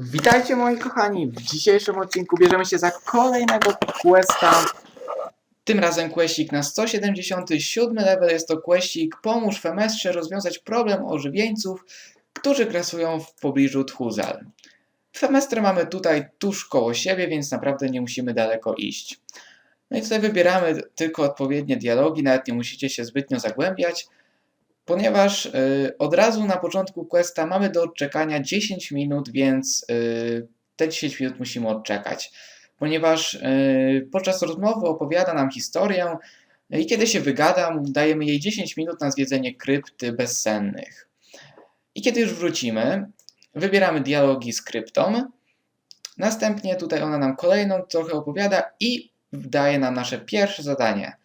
Witajcie moi kochani! W dzisiejszym odcinku bierzemy się za kolejnego questa. Tym razem questik na 177 level jest to questik Pomóż Femestrze rozwiązać problem ożywieńców, którzy grasują w pobliżu Tchuzal. Femestrę mamy tutaj tuż koło siebie, więc naprawdę nie musimy daleko iść. No i tutaj wybieramy tylko odpowiednie dialogi, nawet nie musicie się zbytnio zagłębiać ponieważ y, od razu na początku questa mamy do odczekania 10 minut, więc y, te 10 minut musimy odczekać. Ponieważ y, podczas rozmowy opowiada nam historię i kiedy się wygadam, dajemy jej 10 minut na zwiedzenie krypty bezsennych. I kiedy już wrócimy, wybieramy dialogi z kryptą. Następnie tutaj ona nam kolejną trochę opowiada i daje nam nasze pierwsze zadanie.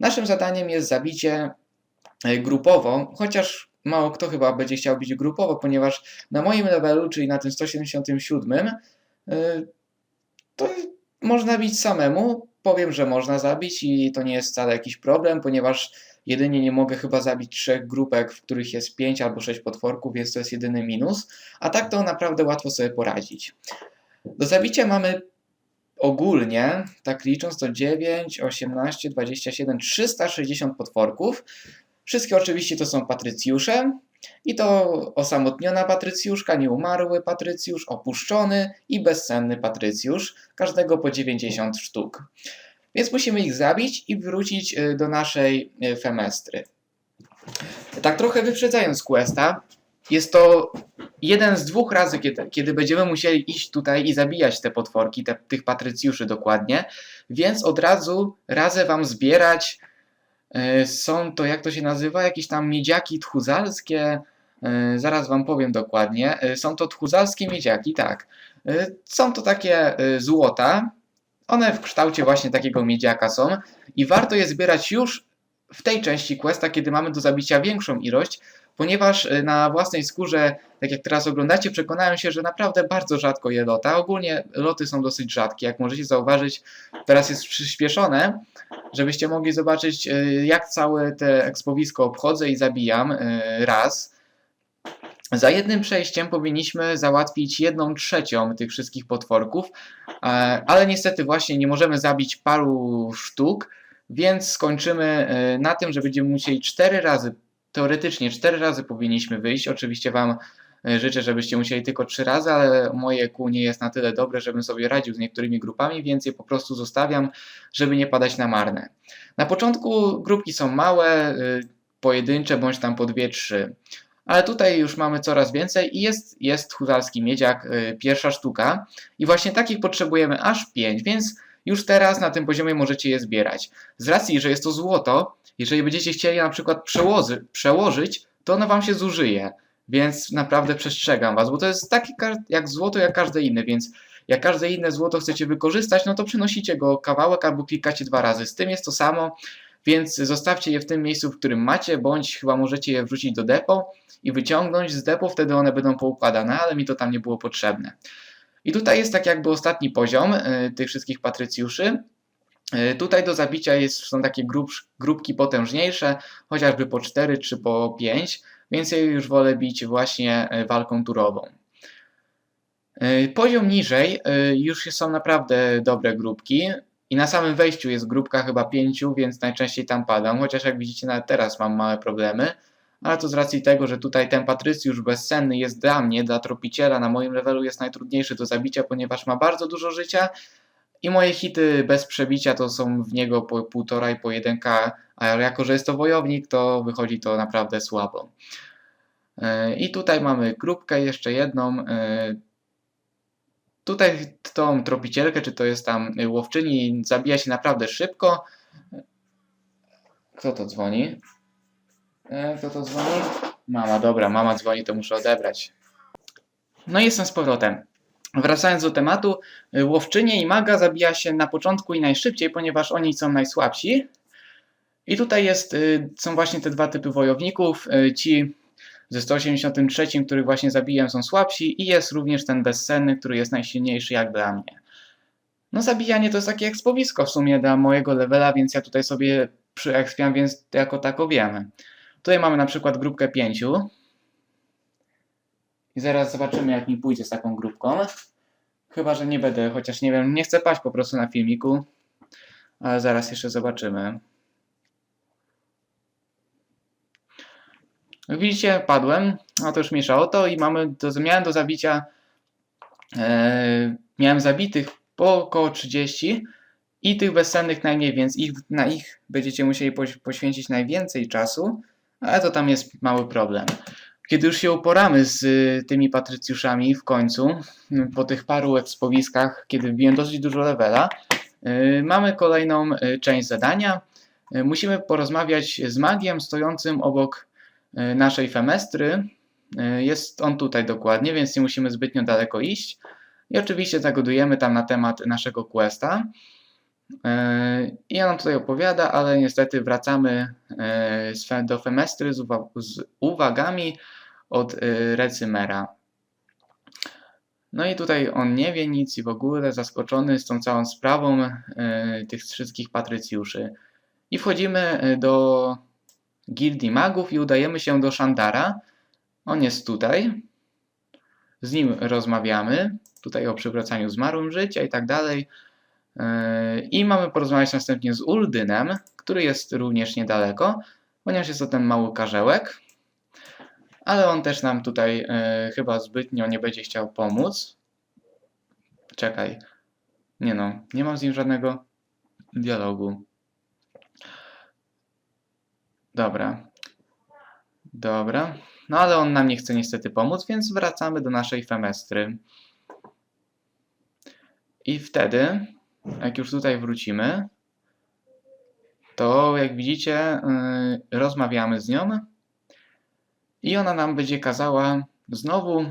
Naszym zadaniem jest zabicie grupowo, chociaż mało kto chyba będzie chciał bić grupowo, ponieważ na moim levelu, czyli na tym 177, y, to można bić samemu. Powiem, że można zabić i to nie jest wcale jakiś problem, ponieważ jedynie nie mogę chyba zabić trzech grupek, w których jest 5 albo 6 potworków, więc to jest jedyny minus. A tak to naprawdę łatwo sobie poradzić. Do zabicia mamy ogólnie, tak licząc, to 9, 18, 27, 360 potworków. Wszystkie oczywiście to są patrycjusze. I to osamotniona patrycjuszka, nieumarły patrycjusz, opuszczony i bezsenny patrycjusz, każdego po 90 sztuk. Więc musimy ich zabić i wrócić y, do naszej y, femestry. Tak trochę wyprzedzając questa, jest to jeden z dwóch razy, kiedy, kiedy będziemy musieli iść tutaj i zabijać te potworki, te, tych patrycjuszy dokładnie, więc od razu radzę wam zbierać Są to, jak to się nazywa, jakieś tam miedziaki tchuzalskie. e, Zaraz wam powiem dokładnie. E, Są to tchuzalskie miedziaki, tak. E, Są to takie e, złota. One w kształcie właśnie takiego miedziaka są i warto je zbierać już w tej części questa, kiedy mamy do zabicia większą ilość, ponieważ e, na własnej skórze, tak jak teraz oglądacie, przekonałem się, że naprawdę bardzo rzadko je lota. Ogólnie loty są dosyć rzadkie, jak możecie zauważyć, teraz jest przyspieszone, żebyście mogli zobaczyć, y, jak całe te ekspowisko obchodzę i zabijam y, raz. Za jednym przejściem powinniśmy załatwić jedną trzecią tych wszystkich potworków, e, ale niestety właśnie nie możemy zabić paru sztuk, więc skończymy y, na tym, że będziemy musieli cztery razy, teoretycznie cztery razy powinniśmy wyjść. Oczywiście Wam y, życzę, żebyście musieli tylko trzy razy, ale moje kół nie jest na tyle dobre, żebym sobie radził z niektórymi grupami, więc je po prostu zostawiam, żeby nie padać na marne. Na początku grupki są małe, y, pojedyncze bądź tam po dwie, trzy. Ale tutaj już mamy coraz więcej i jest, jest huzarski miedziak, y, pierwsza sztuka. I właśnie takich potrzebujemy aż 5, więc już teraz na tym poziomie możecie je zbierać. Z racji, że jest to złoto, jeżeli będziecie chcieli na przykład przełozy, przełożyć, to ono wam się zużyje. Więc naprawdę przestrzegam was, bo to jest takie jak złoto, jak każde inne, więc jak każde inne złoto chcecie wykorzystać, no to przenosicie go kawałek albo klikacie dwa razy. Z tym jest to samo, więc zostawcie je w tym miejscu, w którym macie, bądź chyba możecie je wrzucić do depo i wyciągnąć z depo, wtedy one będą poukładane, ale mi to tam nie było potrzebne. I tutaj jest tak jakby ostatni poziom y, tych wszystkich patrycjuszy. Y, Tutaj do zabicia jest, są takie grup, grupki potężniejsze, chociażby po 4 czy po 5, więc ja już wolę bić właśnie y, walką turową. Poziom niżej już są naprawdę dobre grupki i na samym wejściu jest grupka chyba 5, więc najczęściej tam padam, chociaż jak widzicie nawet teraz mam małe problemy, ale to z racji tego, że tutaj ten Patrycjusz bezsenny jest dla mnie, dla tropiciela na moim levelu jest najtrudniejszy do zabicia, ponieważ ma bardzo dużo życia i moje hity bez przebicia to są w niego po 1,5 i po 1k, a jako, że jest to wojownik, to wychodzi to naprawdę słabo. Yy, I tutaj mamy grupkę jeszcze jedną. yy, Tutaj tą tropicielkę, czy to jest tam łowczyni, zabija się naprawdę szybko. Kto to dzwoni? E, Kto to dzwoni? Mama, dobra, mama dzwoni, to muszę odebrać. No i jestem z powrotem. Wracając do tematu, y, łowczynię i maga zabija się na początku i najszybciej, ponieważ oni są najsłabsi. I tutaj jest, y, są właśnie te dwa typy wojowników. Y, Ci ze 183, których właśnie zabiłem, są słabsi i jest również ten bezsenny, który jest najsilniejszy jak dla mnie. No zabijanie to jest takie ekspowisko w sumie dla mojego levela, więc ja tutaj sobie przyekspiam, więc jako tako wiemy. Tutaj mamy na przykład grupkę 5 I zaraz zobaczymy, jak mi pójdzie z taką grupką. Chyba, że nie będę, chociaż nie wiem, nie chcę paść po prostu na filmiku. Ale zaraz jeszcze zobaczymy. Widzicie, padłem. No to już mieszało to i mamy do, miałem do zabicia. E, miałem zabitych po około 30 i tych bezsennych najmniej, więc ich, na ich będziecie musieli poś, poświęcić najwięcej czasu, ale to tam jest mały problem. Kiedy już się uporamy z y, tymi patrycjuszami w końcu, y, po tych paru ekspowiskach, kiedy wbiłem dosyć dużo levela, y, mamy kolejną część zadania. Musimy porozmawiać z magiem stojącym obok naszej femestry. Jest on tutaj dokładnie, więc nie musimy zbytnio daleko iść. I oczywiście zagadujemy tam na temat naszego questa. I on tutaj opowiada, ale niestety wracamy do Femestry z, uwa- z uwagami od e, Recymera. No i tutaj on nie wie nic i w ogóle zaskoczony z tą całą sprawą e, tych wszystkich patrycjuszy. I wchodzimy e, do Gildii Magów i udajemy się do Szandara. On jest tutaj. Z nim rozmawiamy. Tutaj o przywracaniu zmarłym życia i tak dalej. I mamy porozmawiać następnie z Uldynem, który jest również niedaleko, ponieważ jest to ten mały karzełek. Ale on też nam tutaj yy, chyba zbytnio nie będzie chciał pomóc. Czekaj. Nie no, nie mam z nim żadnego dialogu. Dobra. Dobra. No ale on nam nie chce niestety pomóc, więc wracamy do naszej femestry. I wtedy jak już tutaj wrócimy, to jak widzicie, yy, rozmawiamy z nią i ona nam będzie kazała znowu,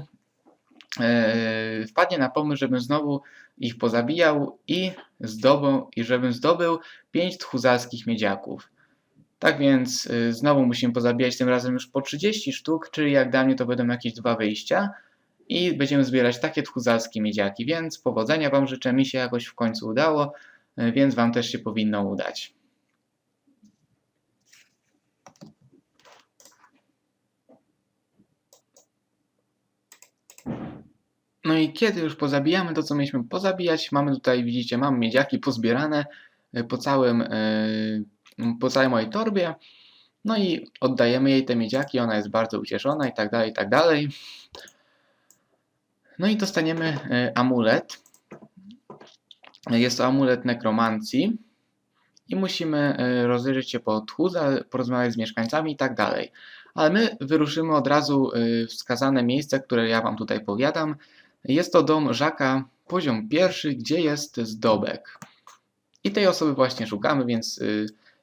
yy, wpadnie na pomysł, żebym znowu ich pozabijał i zdobył, i żebym zdobył pięć tchuzalskich miedziaków. Tak więc yy, znowu musimy pozabijać tym razem już po 30 sztuk, czyli jak dla mnie to będą jakieś dwa wyjścia i będziemy zbierać takie tchuzalskie miedziaki, więc powodzenia Wam życzę, mi się jakoś w końcu udało, y, więc Wam też się powinno udać. No i kiedy już pozabijamy to, co mieliśmy pozabijać, mamy tutaj, widzicie, mam miedziaki pozbierane y, po całym, y, po całej mojej torbie. No i oddajemy jej te miedziaki, ona jest bardzo ucieszona i tak dalej, i tak dalej. No i dostaniemy e, amulet. Jest to amulet nekromancji. I musimy e, rozejrzeć się po tchórze, porozmawiać z mieszkańcami i tak dalej. Ale my wyruszymy od razu e, wskazane miejsce, które ja Wam tutaj powiadam. Jest to dom Żaka, poziom pierwszy, gdzie jest zdobek. I tej osoby właśnie szukamy, więc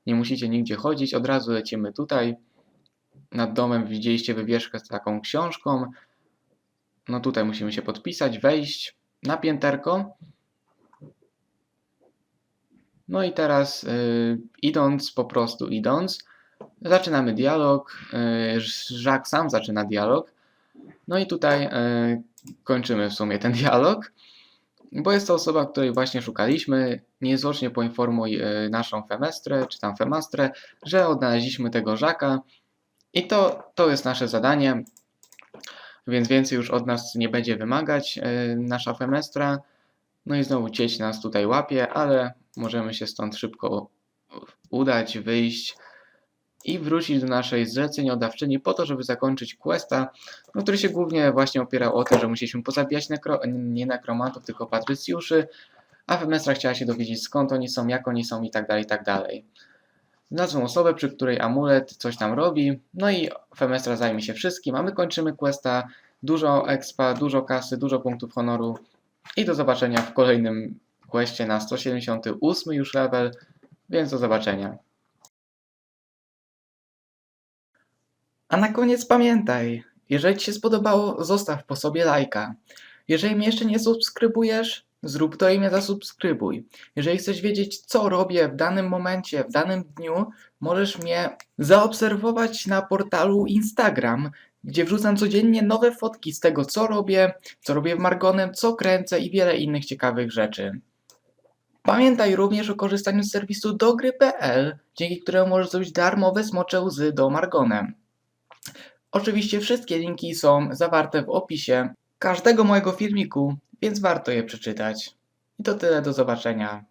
nie musicie nigdzie chodzić. Od razu lecimy tutaj. Nad domem widzieliście wywieszkę z taką książką. No tutaj musimy się podpisać, wejść na pięterko. No i teraz y, idąc, po prostu idąc, zaczynamy dialog. Y, Żak sam zaczyna dialog. No i tutaj y, kończymy w sumie ten dialog, bo jest to osoba, której właśnie szukaliśmy. Niezwłocznie poinformuj y, naszą femestrę, czy tam femastrę, że odnaleźliśmy tego Żaka. I to, to jest nasze zadanie więc więcej już od nas nie będzie wymagać yy, nasza femestra. No i znowu cieć nas tutaj łapie, ale możemy się stąd szybko udać, wyjść i wrócić do naszej zleceniodawczyni po to, żeby zakończyć questa, no, który się głównie właśnie opierał o to, że musieliśmy pozabijać nekro, nie nekromantów, tylko patrycjuszy, a femestra chciała się dowiedzieć skąd oni są, jak oni są i tak dalej, i tak dalej. Znalazłem osobę, przy której amulet coś tam robi, no i Femestra zajmie się wszystkim, a my kończymy questa, dużo expa, dużo kasy, dużo punktów honoru i do zobaczenia w kolejnym questie na 178 już level, więc do zobaczenia. A na koniec pamiętaj, jeżeli Ci się spodobało, zostaw po sobie lajka. Jeżeli mnie jeszcze nie subskrybujesz, zrób to i mnie zasubskrybuj. Jeżeli chcesz wiedzieć, co robię w danym momencie, w danym dniu, możesz mnie zaobserwować na portalu Instagram, gdzie wrzucam codziennie nowe fotki z tego, co robię, co robię w Margonem, co kręcę i wiele innych ciekawych rzeczy. Pamiętaj również o korzystaniu z serwisu dogry.pl, dzięki któremu możesz zrobić darmowe smocze łzy do Margonem. Oczywiście wszystkie linki są zawarte w opisie każdego mojego filmiku, więc warto je przeczytać. I to tyle, do zobaczenia.